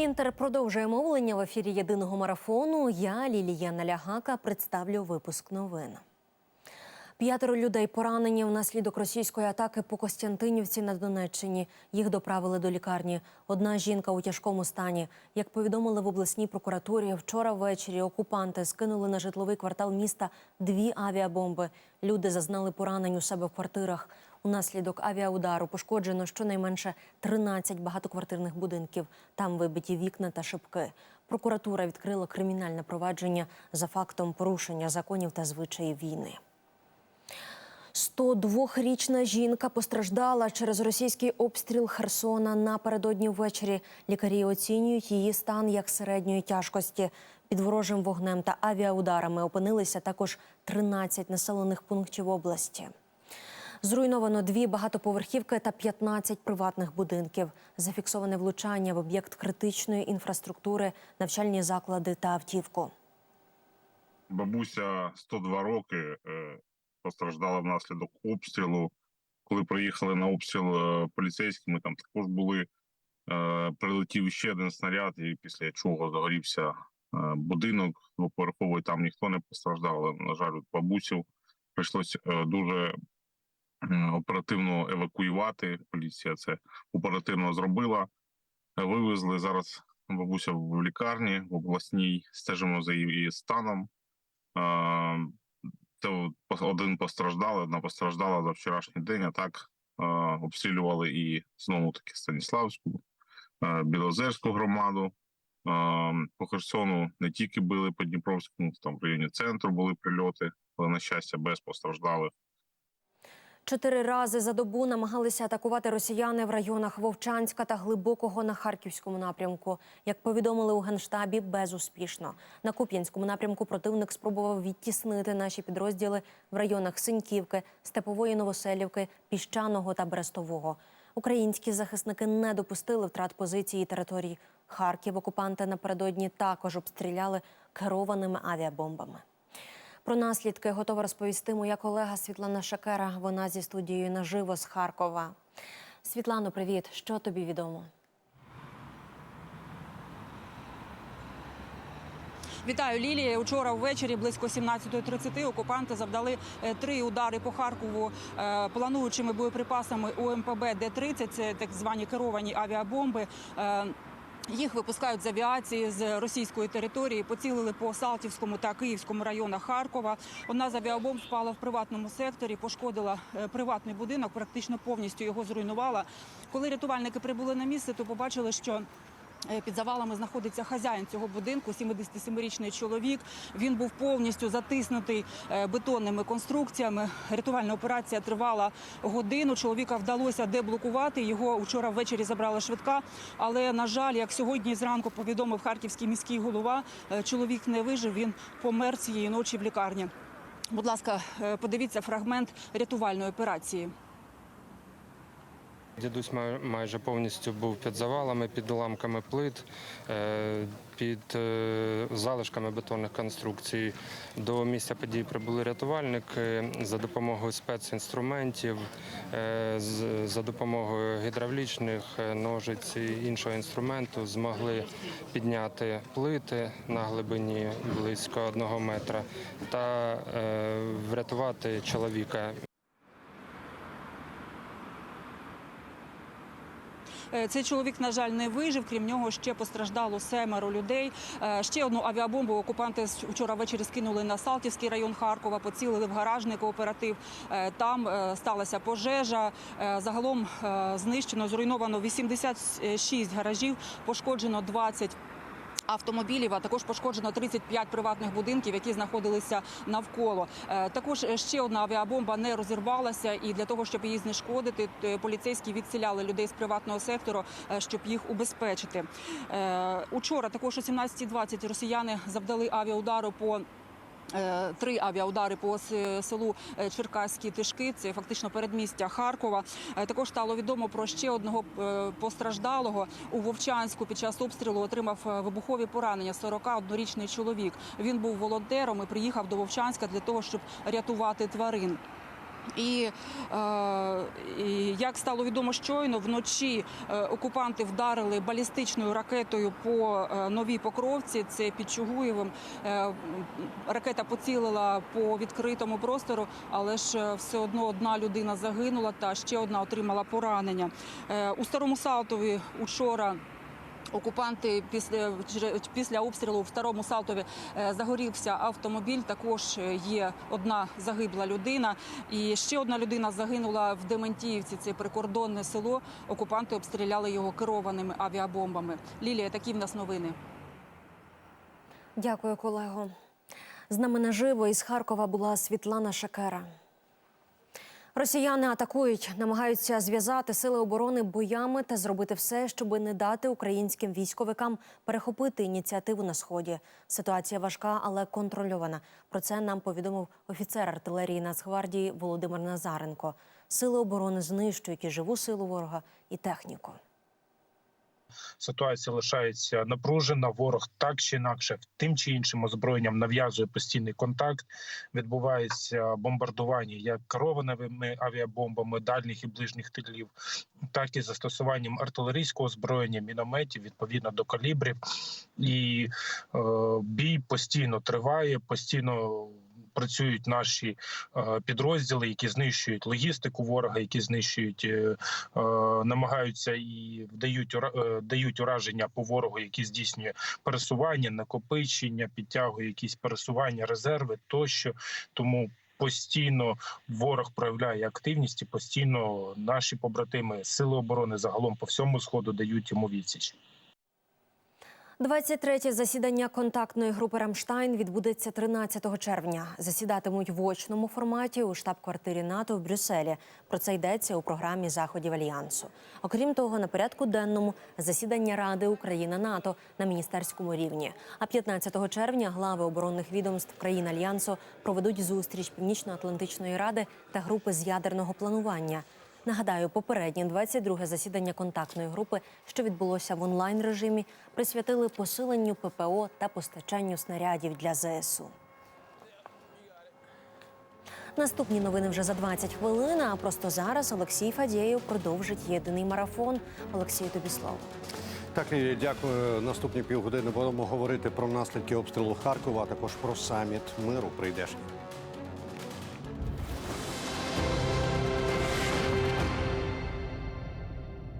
Інтер продовжує мовлення в ефірі єдиного марафону. Я Лілія Налягака представлю випуск новин. П'ятеро людей поранені внаслідок російської атаки по Костянтинівці на Донеччині. Їх доправили до лікарні. Одна жінка у тяжкому стані. Як повідомили в обласній прокуратурі, вчора ввечері окупанти скинули на житловий квартал міста дві авіабомби. Люди зазнали поранень у себе в квартирах. Унаслідок авіаудару пошкоджено щонайменше 13 багатоквартирних будинків. Там вибиті вікна та шибки. Прокуратура відкрила кримінальне провадження за фактом порушення законів та звичаїв війни. 102-річна жінка постраждала через російський обстріл Херсона напередодні ввечері. Лікарі оцінюють її стан як середньої тяжкості. Під ворожим вогнем та авіаударами опинилися також 13 населених пунктів області. Зруйновано дві багатоповерхівки та 15 приватних будинків. Зафіксоване влучання в об'єкт критичної інфраструктури, навчальні заклади та автівку. бабуся 102 роки постраждала внаслідок обстрілу. Коли приїхали на обстріл е, поліцейські, ми там також були. Е, Прилетів ще один снаряд, і після чого загорівся е, будинок двоповерховий. Там ніхто не постраждав. Але, на жаль, от бабусю прийшлося дуже оперативно евакуювати. Поліція це оперативно зробила. Вивезли зараз бабуся в лікарні в обласній, стежимо за її станом. Це один постраждали, одна постраждала за вчорашній день. А так е, обстрілювали і знову таки Станіславську, е, Білозерську громаду. Е, По Херсону не тільки били по Дніпровському, там в районі центру були прильоти, але на щастя без постраждалих. Чотири рази за добу намагалися атакувати росіяни в районах Вовчанська та Глибокого на Харківському напрямку. Як повідомили у генштабі, безуспішно. На Куп'янському напрямку противник спробував відтіснити наші підрозділи в районах Синьківки, Степової Новоселівки, Піщаного та Берестового. Українські захисники не допустили втрат позиції і територій. Харків окупанти напередодні також обстріляли керованими авіабомбами. Про наслідки готова розповісти моя колега Світлана Шакера. Вона зі студією наживо з Харкова. Світлано, привіт. Що тобі відомо? Вітаю Лілія. Учора ввечері близько 17.30 окупанти завдали е, три удари по Харкову е, плануючими боєприпасами УМПБ Д-30, це так звані керовані авіабомби. Їх випускають з авіації з російської території. Поцілили по Салтівському та Київському районах Харкова. Одна з авіабомб впала в приватному секторі, пошкодила е, приватний будинок, практично повністю його зруйнувала. Коли рятувальники прибули на місце, то побачили, що Під завалами знаходиться хазяїн цього будинку, 77-річний чоловік. Він був повністю затиснутий е, бетонними конструкціями. Рятувальна операція тривала годину. Чоловіка вдалося деблокувати. Його вчора ввечері забрала швидка. Але на жаль, як сьогодні зранку повідомив харківський міський голова, е, чоловік не вижив. Він помер цієї ночі в лікарні. Будь ласка, е, подивіться фрагмент рятувальної операції. Дідусь майже повністю був під завалами, під уламками плит, е, під е, залишками бетонних конструкцій. До місця подій прибули рятувальники за допомогою спецінструментів, е, за допомогою гідравлічних ножиць і іншого інструменту змогли підняти плити на глибині близько одного метра та врятувати чоловіка. Цей чоловік, на жаль, не вижив. Крім нього, ще постраждало семеро людей. Е, Ще одну авіабомбу окупанти вчора ввечері скинули на Салтівський район Харкова, поцілили в гаражний кооператив. Е, Там е, сталася пожежа. Е, Загалом е, знищено, зруйновано 86 гаражів, пошкоджено 20 автомобілів, а також пошкоджено 35 приватних будинків, які знаходилися навколо. Е, Також ще одна авіабомба не розірвалася, і для того, щоб її знешкодити, поліцейські відселяли людей з приватного сектору, е, щоб їх убезпечити. Е, Учора також о 17.20 росіяни завдали авіаудару по Три авіаудари по селу е, Черкаські Тишки, це фактично передмістя Харкова. Е, Також стало відомо про ще одного е, постраждалого у Вовчанську. Під час обстрілу отримав е, вибухові поранення. 41-річний чоловік. Він був волонтером і приїхав до Вовчанська для того, щоб рятувати тварин. І, е, і як стало відомо щойно, вночі е, окупанти вдарили балістичною ракетою по е, новій покровці. Це під Чугуєвим. Ракета поцілила по відкритому простору, але ж все одно одна людина загинула та ще одна отримала поранення. У старому Салтові учора. Окупанти після після обстрілу в старому Салтові е, загорівся автомобіль. Також е, є одна загибла людина, і ще одна людина загинула в Дементіївці. Це прикордонне село. Окупанти обстріляли його керованими авіабомбами. Лілія, такі в нас новини. Дякую, колего. З нами наживо із Харкова була Світлана Шакера. Росіяни атакують, намагаються зв'язати сили оборони боями та зробити все, щоб не дати українським військовикам перехопити ініціативу на сході. Ситуація важка, але контрольована. Про це нам повідомив офіцер артилерії Нацгвардії Володимир Назаренко. Сили оборони знищують і живу силу ворога, і техніку. Ситуація лишається напружена. Ворог так чи інакше тим чи іншим озброєнням нав'язує постійний контакт. Відбувається бомбардування як керованими авіабомбами дальніх і ближніх тилів, так і застосуванням артилерійського озброєння, мінометів відповідно до калібрів. І е, бій постійно триває, постійно. Працюють наші е, підрозділи, які знищують логістику ворога, які знищують, е, е, намагаються і е, дають ураження по ворогу, які здійснює пересування, накопичення, підтягує якісь пересування, резерви тощо. Тому постійно ворог проявляє активність і постійно наші побратими сили оборони загалом по всьому сходу дають йому відсіч. 23-тє засідання контактної групи Рамштайн відбудеться 13 червня. Засідатимуть в очному форматі у штаб-квартирі НАТО в Брюсселі. Про це йдеться у програмі заходів альянсу. Окрім того, на порядку денному засідання Ради Україна НАТО на міністерському рівні. А 15 червня глави оборонних відомств країн альянсу проведуть зустріч Північно-Атлантичної ради та групи з ядерного планування. Нагадаю, попереднє 22-ге засідання контактної групи, що відбулося в онлайн режимі, присвятили посиленню ППО та постачанню снарядів для ЗСУ. Наступні новини вже за 20 хвилин. А просто зараз Олексій Фадєєв продовжить єдиний марафон. Олексію, тобі слово. Так, Лілія, дякую. Наступні півгодини будемо говорити про наслідки обстрілу Харкова, а також про саміт миру прийдешній.